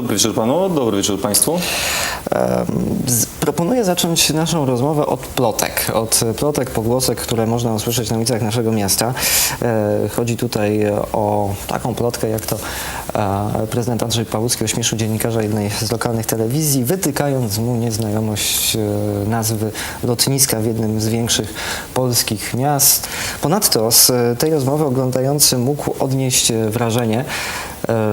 Dobry wieczór panu, dobry wieczór państwu. Proponuję zacząć naszą rozmowę od plotek. Od plotek, pogłosek, które można usłyszeć na ulicach naszego miasta. E, Chodzi tutaj o taką plotkę, jak to e, prezydent Andrzej Pałucki ośmieszył dziennikarza jednej z lokalnych telewizji, wytykając mu nieznajomość e, nazwy lotniska w jednym z większych polskich miast. Ponadto z tej rozmowy oglądający mógł odnieść wrażenie,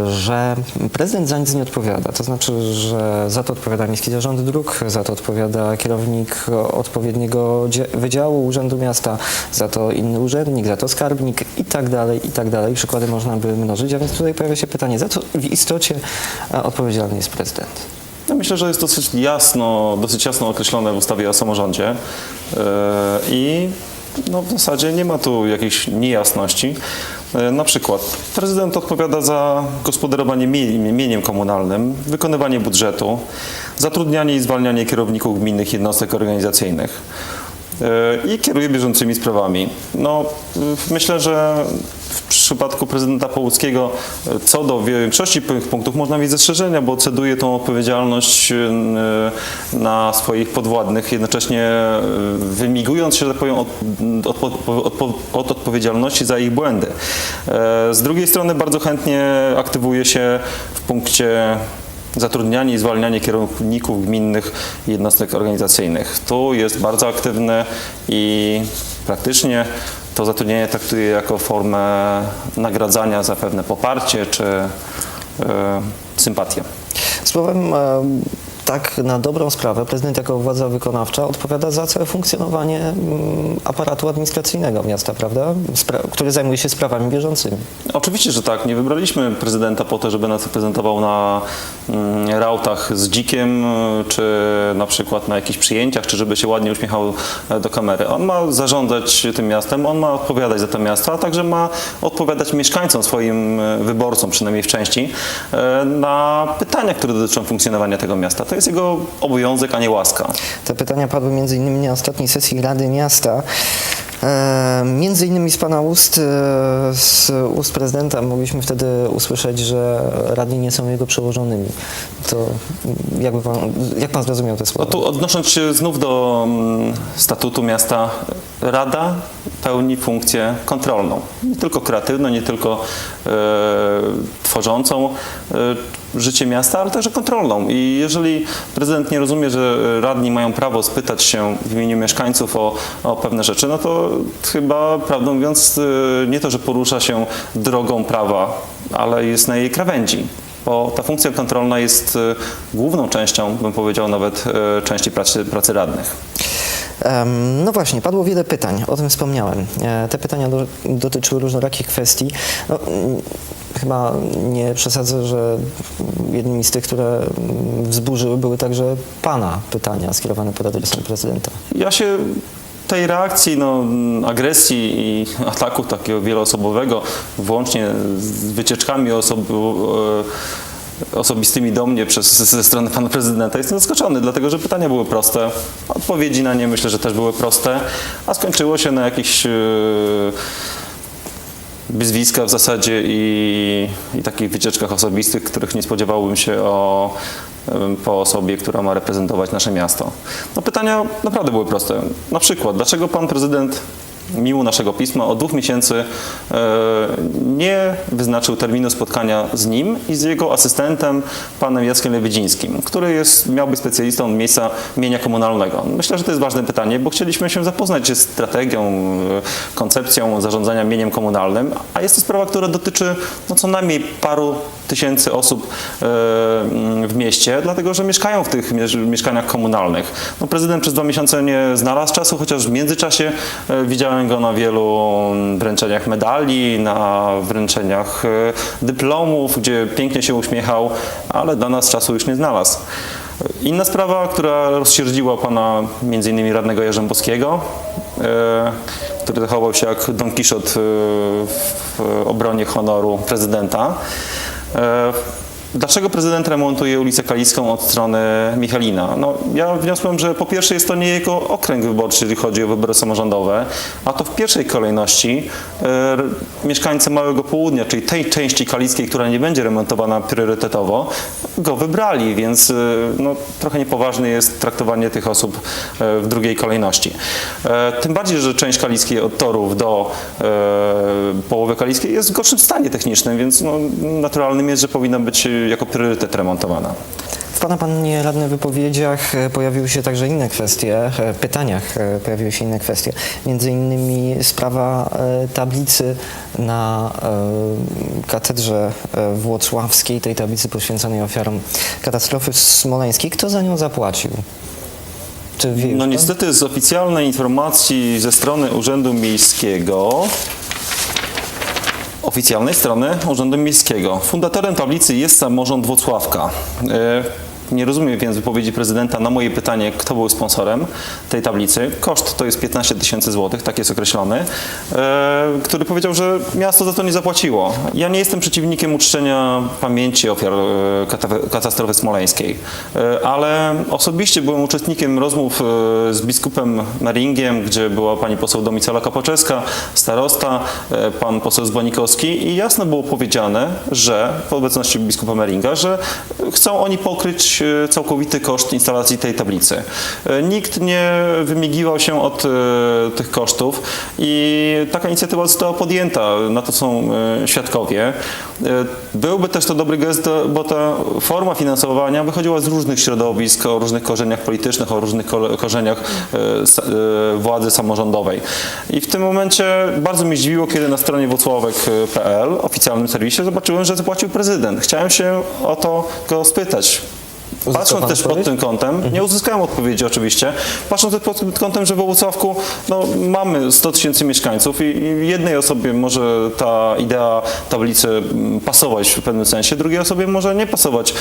że prezydent za nic nie odpowiada. To znaczy, że za to odpowiada Miejski Zarząd Dróg, za to odpowiada kierownik odpowiedniego wydziału Urzędu Miasta, za to inny urzędnik, za to skarbnik i tak dalej, i tak dalej. Przykłady można by mnożyć, a więc tutaj pojawia się pytanie, za co w istocie e, odpowiedzialny jest prezydent? Ja myślę, że jest dosyć jasno, dosyć jasno określone w ustawie o samorządzie yy, i no, w zasadzie nie ma tu jakiejś niejasności. Yy, Na przykład prezydent odpowiada za gospodarowanie mie- mieniem komunalnym, wykonywanie budżetu, zatrudnianie i zwalnianie kierowników gminnych jednostek organizacyjnych. Yy, i kieruje bieżącymi sprawami. No, myślę, że przypadku prezydenta Połuckiego yy, co do większości punktów można mieć zastrzeżenia, bo ceduje tą odpowiedzialność yy, na swoich podwładnych, jednocześnie yy, wymigując się, że tak powiem, od, od, od, od odpowiedzialności za ich błędy. Z drugiej strony bardzo chętnie aktywuje się w punkcie zatrudnianie i zwalnianie kierowników gminnych jednostek organizacyjnych. Tu jest bardzo aktywny i praktycznie to zatrudnienie traktuje jako formę nagradzania za pewne poparcie czy e, sympatię. Słowem, e, na dobrą sprawę, prezydent jako władza wykonawcza odpowiada za całe funkcjonowanie mm, aparatu administracyjnego miasta, prawda? Spra- który zajmuje się sprawami bieżącymi. Oczywiście, że tak. Nie wybraliśmy prezydenta po to, żeby nas prezentował na mm, rautach z dzikiem, czy na przykład na jakichś przyjęciach, czy żeby się ładnie uśmiechał e, do kamery. On ma zarządzać tym miastem, on ma odpowiadać za to miasto, a także ma odpowiadać mieszkańcom, swoim e, wyborcom, przynajmniej w części, e, na pytania, które dotyczą funkcjonowania tego miasta. To jest jego obowiązek, a nie łaska. Te pytania padły między innymi na ostatniej sesji Rady Miasta. E, między innymi z Pana ust, e, z ust prezydenta mogliśmy wtedy usłyszeć, że radni nie są jego przełożonymi. To jakby pan, jak Pan zrozumiał te No słowa? tu odnosząc się znów do mm, statutu miasta, Rada pełni funkcję kontrolną. Nie tylko kreatywną, nie tylko e, tworzącą e, życie miasta, ale także kontrolną. I jeżeli prezydent nie rozumie, że radni mają prawo spytać się w imieniu mieszkańców o, o pewne rzeczy, no to chyba, prawdę mówiąc, e, nie to, że porusza się drogą prawa, ale jest na jej krawędzi bo ta funkcja kontrolna jest e, główną częścią, bym powiedział nawet, e, części pracy, pracy radnych. No właśnie, padło wiele pytań, o tym wspomniałem. E, Te pytania do, dotyczyły różnorakich kwestii. No, chyba nie przesadzę, że jednymi z tych, które wzburzyły, były także Pana pytania skierowane pod adresem prezydenta. Ja się tej reakcji, no, agresji i ataku takiego wieloosobowego, włącznie z wycieczkami e, osobistymi do mnie przez, ze strony pana prezydenta, jestem zaskoczony, dlatego że pytania były proste, odpowiedzi na nie myślę, że też były proste, a skończyło się na jakichś e, wyzwiska w zasadzie i, i takich wycieczkach osobistych, których nie spodziewałbym się o, po osobie, która ma reprezentować nasze miasto. No pytania naprawdę były proste. Na przykład, dlaczego pan prezydent mimo naszego pisma od dwóch miesięcy e, nie wyznaczył terminu spotkania z nim i z jego asystentem, panem Jackiem Lewydzińskim, który jest, miał być specjalistą miejsca mienia komunalnego. Myślę, że to jest ważne pytanie, bo chcieliśmy się zapoznać z strategią, e, koncepcją zarządzania mieniem komunalnym, a jest to sprawa, która dotyczy no, co najmniej paru tysięcy osób e, w mieście, dlatego że mieszkają w tych miesz- mieszkaniach komunalnych. No, prezydent przez dwa miesiące nie znalazł czasu, chociaż w międzyczasie e, widziałem go na wielu wręczeniach medali, na wręczeniach e, dyplomów, gdzie pięknie się uśmiechał, ale dla nas czasu już nie znalazł. Inna sprawa, która rozsierdziła pana między innymi radnego Jarzębowskiego, który zachował się jak Don e, w obronie honoru prezydenta. E, Dlaczego prezydent remontuje ulicę Kaliską od strony Michalina? No, ja wniosłem, że po pierwsze jest to nie jego okręg wyborczy, jeżeli chodzi o wybory samorządowe, a to w pierwszej kolejności e, mieszkańcy Małego Południa, czyli tej części kalickiej, która nie będzie remontowana priorytetowo, go wybrali, więc y, no, trochę niepoważne jest traktowanie tych osób e, w drugiej kolejności. E, Tym bardziej, że część Kaliskiej od torów do e, połowy Kaliskiej jest w gorszym stanie technicznym, więc no, naturalnym jest, że powinna być y, jako priorytet remontowana. W Pana Panie Radny wypowiedziach e, pojawiły się także inne kwestie, e, pytaniach pojawiły się inne kwestie, między innymi sprawa tablicy na katedrze e, włocławskiej, tej tablicy poświęconej ofiarom katastrofy smoleńskiej. Kto za nią zapłacił? No niestety z oficjalnej informacji ze strony Urzędu Miejskiego oficjalnej strony Urzędu Miejskiego. Fundatorem tablicy jest samorząd Włocławka. E, Nie rozumiem więc wypowiedzi prezydenta na moje pytanie, kto był sponsorem tej tablicy. Koszt to jest 15 tysięcy złotych, tak jest określony, e, który powiedział, że miasto za to nie zapłaciło. Ja nie jestem przeciwnikiem uczczenia pamięci ofiar e, kata- katastrofy smoleńskiej, e, ale osobiście byłem uczestnikiem rozmów z biskupem Meringiem, gdzie była pani poseł Domicela Kapoczeska, starosta, pan poseł Zbonikowski i jasno było powiedziane, że w obecności biskupa Meringa, że chcą oni pokryć e, całkowity koszt instalacji tej tablicy. E, Nikt nie wymigiwał się od e, tych kosztów i taka inicjatywa została podjęta. Na to są świadkowie. Byłby też to dobry gest, bo ta forma finansowania wychodziła z różnych środowisk, o różnych korzeniach politycznych, o różnych ko- korzeniach władzy samorządowej. I w tym momencie bardzo mnie zdziwiło, kiedy na stronie wocławek.pl, oficjalnym serwisie, zobaczyłem, że zapłacił prezydent. Chciałem się o to go spytać. Patrząc też pod tym kątem, nie uzyskałem odpowiedzi oczywiście, patrząc też pod tym kątem, że w Włocławku no, mamy 100 tysięcy mieszkańców i, i jednej osobie może ta idea tablicy mm, pasować w pewnym sensie, drugiej osobie może nie pasować.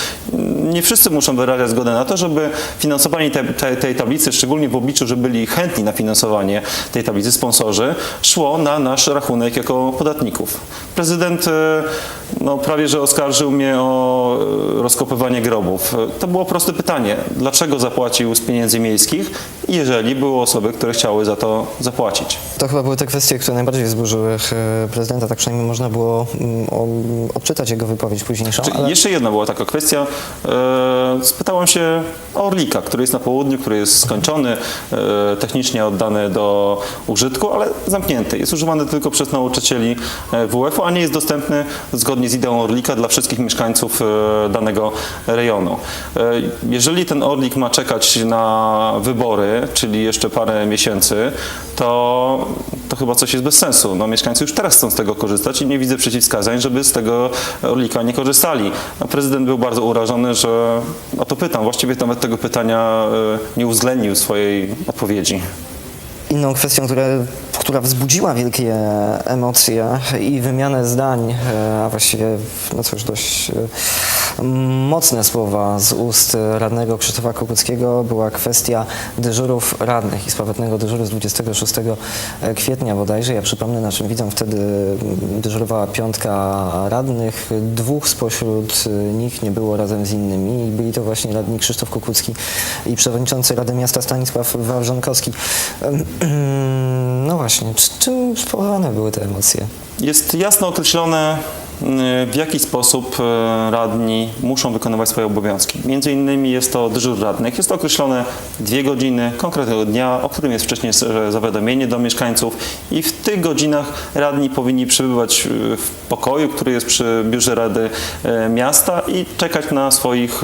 Nie wszyscy muszą wyrażać zgodę na to, żeby finansowanie te, te, tej tablicy, szczególnie w obliczu, że byli chętni na finansowanie tej tablicy, sponsorzy, szło na nasz rachunek jako podatników. Prezydent e, no, prawie że oskarżył mnie o e, rozkopywanie grobów. E, To było proste pytanie. Dlaczego zapłacił z pieniędzy miejskich, jeżeli były osoby, które chciały za to zapłacić? To chyba były te kwestie, które najbardziej wzburzyły e, prezydenta, tak przynajmniej można było mm, odczytać jego wypowiedź późniejszą. Czy ale- Jeszcze jedna była taka kwestia. Spytałem się o Orlika, który jest na południu, który jest skończony, technicznie oddany do użytku, ale zamknięty. Jest używany tylko przez nauczycieli WF-u, a nie jest dostępny zgodnie z ideą Orlika dla wszystkich mieszkańców e, danego rejonu. E, jeżeli ten Orlik ma czekać na wybory, czyli jeszcze parę miesięcy, to, to chyba coś jest bez sensu. No, mieszkańcy już teraz chcą z tego korzystać i nie widzę przeciwwskazań, żeby z tego Orlika nie korzystali. Prezydent był bardzo urażony, że o to pytam. Właściwie nawet tego pytania e, nie uwzględnił swojej odpowiedzi. Inną kwestią, która, która wzbudziła wielkie emocje i wymianę zdań, e, a właściwie no cóż, dość e, mocne słowa z ust radnego Krzysztofa Kukuckiego była kwestia dyżurów radnych i sławetnego dyżuru z 26 kwietnia bodajże. Ja przypomnę naszym widzom, wtedy dyżurowała piątka radnych, dwóch spośród nich nie było razem z innymi i byli to właśnie radni Krzysztof Kukucki i przewodniczący Rady Miasta Stanisław Wawrzonkowski. No właśnie, czy- czym spowodowane były te emocje? Jest jasno określone, w jaki sposób y, radni muszą wykonywać swoje obowiązki. Między innymi jest to dyżur radnych. Jest to określone dwie godziny konkretnego dnia, o którym jest wcześniej s- zawiadomienie do mieszkańców i w tych godzinach radni powinni przebywać y, w pokoju, który jest przy biurze Rady Miasta i czekać na swoich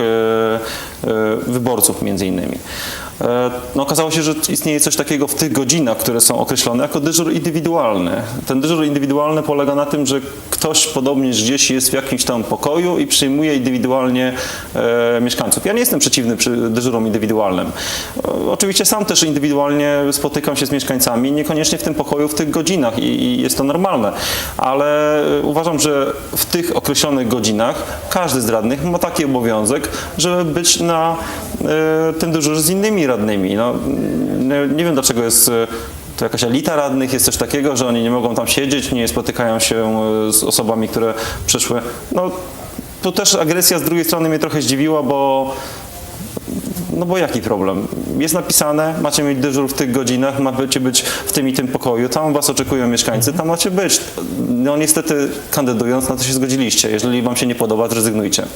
wyborców między innymi. E, No, okazało się, że istnieje coś takiego w tych godzinach, które są określone jako dyżur indywidualny. Ten dyżur indywidualny polega na tym, że ktoś podobnież gdzieś jest w jakimś tam pokoju i przyjmuje indywidualnie e, mieszkańców. Ja nie jestem przeciwny przy dyżurom indywidualnym. E, oczywiście sam też indywidualnie spotykam się z mieszkańcami, niekoniecznie w tym pokoju w tych godzinach i, i jest to normalne, ale e, uważam, że w tych określonych godzinach każdy z radnych ma taki obowiązek, żeby być na tym dyżurze z innymi radnymi. No, nie, wiem dlaczego jest e, to jakaś elita radnych, jest coś takiego, że oni nie mogą tam siedzieć, nie spotykają się e, z osobami, które przyszły. No, tu też agresja z drugiej strony mnie trochę zdziwiła, bo No bo jaki problem? Jest napisane, macie mieć dyżur w tych godzinach, macie być w tym i tym pokoju, tam was oczekują mieszkańcy, tam macie być. No niestety kandydując na to się zgodziliście. Jeżeli wam się nie podoba, zrezygnujcie.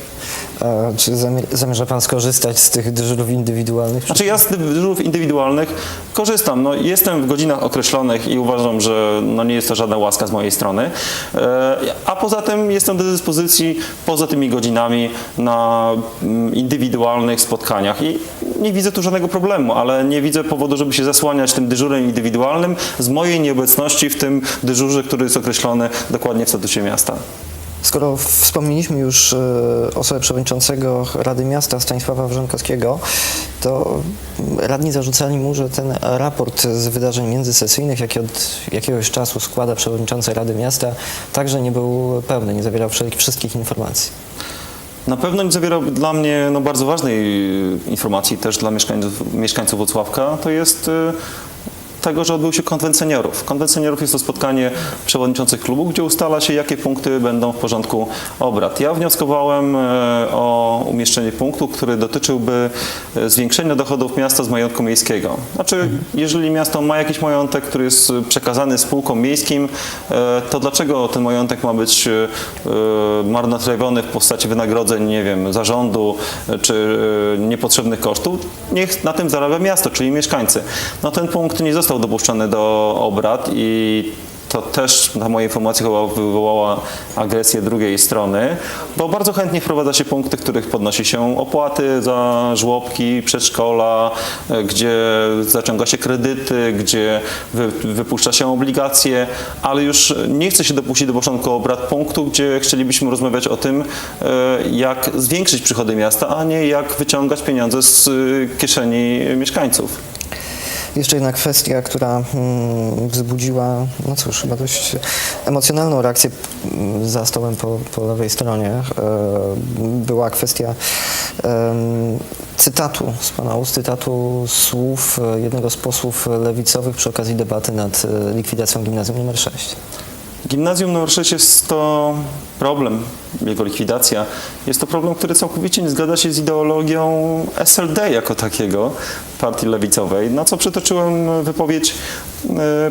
A czy zamie- zamierza Pan skorzystać z tych dyżurów indywidualnych? Znaczy ja z dyżurów indywidualnych korzystam. No, jestem w godzinach określonych i uważam, że no, nie jest to żadna łaska z mojej strony. E, A poza tym jestem do dyspozycji poza tymi godzinami na mm, indywidualnych spotkaniach i nie widzę tu żadnego problemu, ale nie widzę powodu, żeby się zasłaniać tym dyżurem indywidualnym z mojej nieobecności w tym dyżurze, który jest określony dokładnie w statucie miasta. Skoro wspomnieliśmy już e, osobę przewodniczącego Rady Miasta Stanisława Wrzonkowskiego, to radni zarzucali mu, że ten raport z wydarzeń międzysesyjnych, jaki od jakiegoś czasu składa przewodniczący Rady Miasta, także nie był pełny, nie zawierał wszelkich- wszystkich informacji. Na pewno nie zawierał dla mnie no, bardzo ważnej informacji też dla mieszkańców, mieszkańców Włocławka. To jest y, tego, że odbył się konwent seniorów. Konwent seniorów jest to spotkanie przewodniczących klubu, gdzie ustala się, jakie punkty będą w porządku obrad. Ja wnioskowałem e, o umieszczenie punktu, który dotyczyłby e, zwiększenia dochodów miasta z majątku miejskiego. Znaczy, jeżeli miasto ma jakiś majątek, który jest przekazany spółkom miejskim, e, to dlaczego ten majątek ma być marnotrawiony w postaci wynagrodzeń, nie wiem, zarządu czy niepotrzebnych kosztów? Niech na tym zarabia miasto, czyli mieszkańcy. No ten punkt nie został dopuszczony do obrad i to też na moje informacje chyba wywołała agresję drugiej strony, bo bardzo chętnie wprowadza się punkty, w których podnosi się opłaty za żłobki, przedszkola, e, gdzie zaciąga się kredyty, gdzie wy, wypuszcza się obligacje, ale już nie chce się dopuścić do początku obrad punktu, gdzie chcielibyśmy rozmawiać o tym, e, jak zwiększyć przychody miasta, a nie jak wyciągać pieniądze z e, kieszeni mieszkańców. Jeszcze jedna kwestia, która mm, wzbudziła, no cóż, chyba dość emocjonalną reakcję mm, za stołem po, po lewej stronie, e, była kwestia cytatu z Pana ust, cytatu słów e, jednego z posłów lewicowych przy okazji debaty nad e, likwidacją gimnazjum nr 6. Gimnazjum nr 6 jest to problem, jego likwidacja. Jest to problem, który całkowicie nie zgadza się z ideologią SLD jako takiego, partii lewicowej, na co przytoczyłem wypowiedź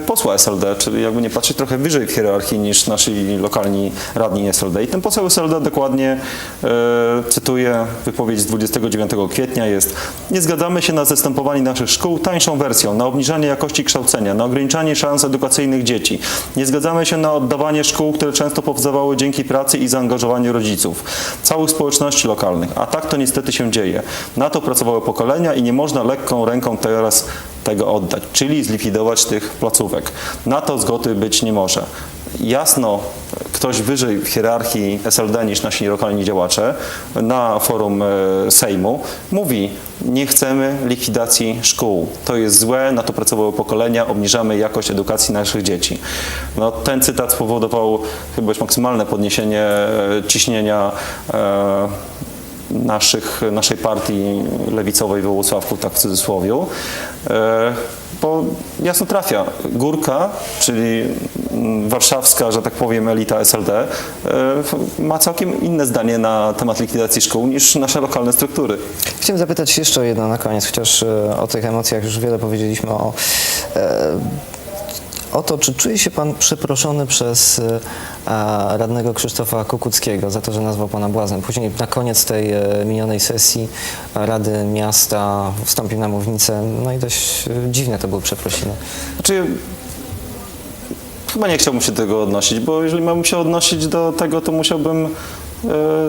posła SLD, czyli jakby nie patrzeć trochę wyżej w hierarchii niż nasi lokalni radni SLD. I ten poseł SLD dokładnie e, cytuję wypowiedź z 29 kwietnia jest Nie zgadzamy się na zastępowanie naszych szkół tańszą wersją, na obniżanie jakości kształcenia, na ograniczanie szans edukacyjnych dzieci. Nie zgadzamy się na oddawanie szkół, które często powstawały dzięki pracy i zaangażowaniu rodziców, całych społeczności lokalnych. A tak to niestety się dzieje. Na to pracowały pokolenia i nie można lekką ręką teraz tego oddać, czyli zlikwidować tych placówek. Na to zgody być nie może. Jasno, ktoś wyżej w hierarchii SLD niż nasi lokalni działacze na forum e, Sejmu mówi, nie chcemy likwidacji szkół. To jest złe, na to pracowały pokolenia, obniżamy jakość edukacji naszych dzieci. No, ten cytat spowodował chyba maksymalne podniesienie e, ciśnienia e, naszych, naszej partii lewicowej we Włocławku, tak w cudzysłowie, bo jasno trafia. Górka, czyli mm, warszawska, że tak powiem, elita SLD, e, ma całkiem inne zdanie na temat likwidacji szkół niż nasze lokalne struktury. Chciałem zapytać jeszcze jedno na koniec, chociaż e, o tych emocjach już wiele powiedzieliśmy o, e, o to, czy czuje się Pan przeproszony przez e, radnego Krzysztofa Kukuckiego za to, że nazwał Pana błazem. Później na koniec tej e, minionej sesji Rady Miasta wstąpił na mównicę, no i dość e, dziwne to były przeprosiny. Znaczy, chyba nie chciałbym się do tego odnosić, bo jeżeli miałbym się odnosić do tego, to musiałbym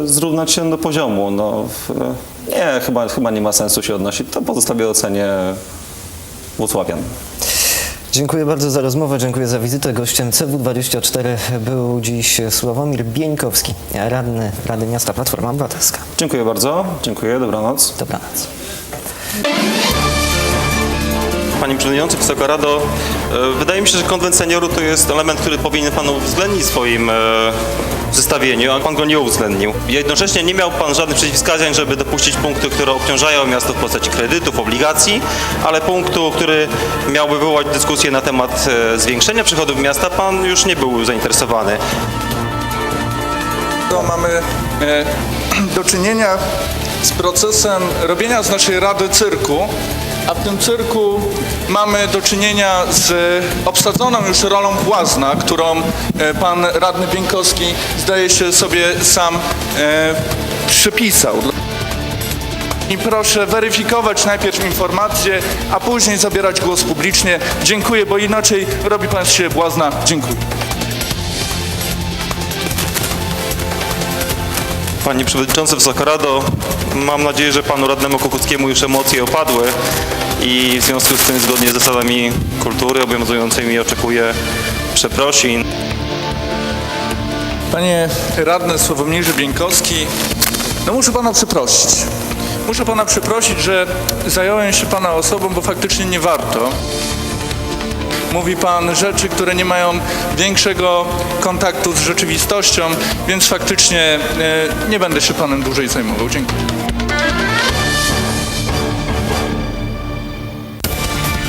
zrównać się do poziomu. No, nie, chyba, chyba nie ma sensu się odnosić. To pozostawię ocenie Włocławian. Dziękuję bardzo za rozmowę, dziękuję za wizytę. Gościem CW24 był dziś Sławomir Bieńkowski, radny Rady Miasta Platforma Obywatelska. Dziękuję bardzo. Dziękuję. Dobranoc. Dobranoc. Panie Przewodniczący, Wysoka Rado, e, wydaje mi się, że konwent seniorów to jest element, który powinien Pan uwzględnić w swoim e, zestawieniu, a Pan go nie uwzględnił. Jednocześnie nie miał Pan żadnych przeciwwskazań, żeby dopuścić punkty, które obciążają miasto w postaci kredytów, obligacji, ale punktu, który miałby wywołać dyskusję na temat e, zwiększenia przychodów miasta, Pan już nie był zainteresowany. To mamy do czynienia z procesem robienia z naszej rady cyrku, a w tym cyrku mamy do czynienia z obsadzoną już rolą błazna, którą e, pan radny Bieńkowski zdaje się sobie sam e, przypisał. I proszę weryfikować najpierw informacje, a później zabierać głos publicznie. Dziękuję, bo inaczej robi pan siebie błazna. Dziękuję. Panie Przewodniczący Wysoka Rado, mam nadzieję, że Panu Radnemu Kukuckiemu już emocje opadły i w związku z tym zgodnie z zasadami kultury obowiązującymi oczekuję przeprosin. Panie radny Sławomirze Bieńkowski, no muszę pana przeprosić. Muszę pana przeprosić, że zająłem się pana osobą, bo faktycznie nie warto. Mówi pan rzeczy, które nie mają większego kontaktu z rzeczywistością, więc faktycznie e, nie będę się panem dłużej zajmował. Dziękuję.